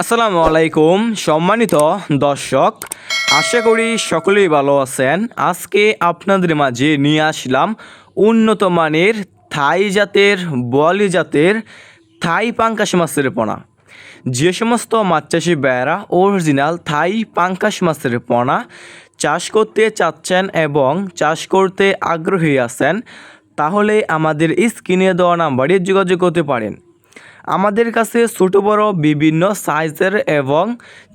আসসালামু আলাইকুম, সম্মানিত দর্শক, আশা করি সকলেই ভালো আছেন। আজকে আপনাদের মাঝে নিয়ে আসলাম উন্নত মানের থাই জাতের বোয়ালি জাতের থাই পাঙ্কাশ মাছের পোনা। যে সমস্ত মাছ চাষি বেড়া অরিজিনাল থাই পাঙ্কাশ মাছের পোনা চাষ করতে চাচ্ছেন এবং চাষ করতে আগ্রহী আছেন, তাহলে আমাদের স্ক্রিনে দেওয়া নাম্বারে যোগাযোগ করতে পারেন। আমাদের কাছে ছোট, বড়, বিভিন্ন সাইজের এবং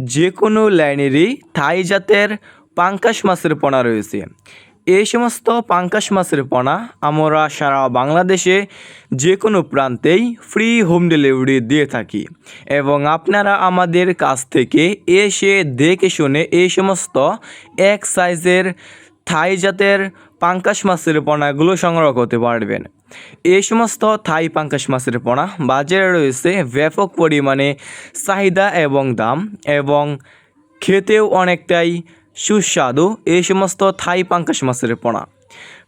যে কোনো লাইনেরই থাই জাতের পাঙ্কাশ মাছের পোনা রয়েছে। এই সমস্ত পাঙ্কাশ মাছের পোনা আমরা সারা বাংলাদেশে যে কোনো প্রান্তেই ফ্রি হোম ডেলিভারি দিয়ে থাকি এবং আপনারা আমাদের কাছ থেকে এসে দেখে শুনে এই সমস্ত এক সাইজের থাই জাতের পাঙ্কাশ মাছের পোনাগুলো সংগ্রহ করতে পারবেন। এই সমস্ত থাই পাঙ্কাশ মাছের পোনা বাজারে রয়েছে ব্যাপক পরিমাণে চাহিদা এবং দাম এবং খেতেও অনেকটাই সুস্বাদু এই সমস্ত থাই পাঙ্কাশ মাছের পোনা।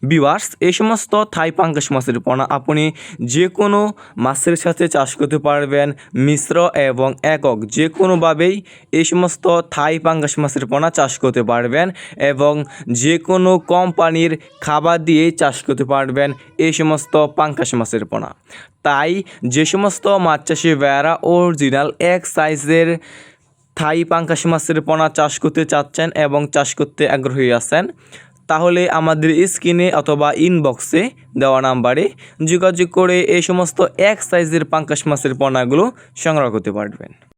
বিভার্স এই সমস্ত থাই পাঙ্কাশ মাছের পোনা আপনি যে কোনো মাছের সাথে চাষ করতে পারবেন, মিশ্র এবং একক। যে কোনোভাবেই এই সমস্ত থাই পাঙ্কাশ মাছের পোনা চাষ করতে পারবেন এবং যে কোনো কোম্পানির খাবার দিয়েই চাষ করতে পারবেন এই সমস্ত পাঙ্কাশ মাছের পোনা। তাই যে সমস্ত মাছ চাষি বেড়া অরিজিনাল এক সাইজের থাই পাঙ্কাশ মাছের পোনা চাষ করতে চাচ্ছেন এবং চাষ করতে আগ্রহী আছেন তাহলে আমাদের স্ক্রিনে অথবা ইনবক্সে দেওয়া নাম্বারে যোগাযোগ করে এই সমস্ত এক সাইজের পাঙ্কাশ মাছের পোনাগুলো সংগ্রহ করতে পারবেন।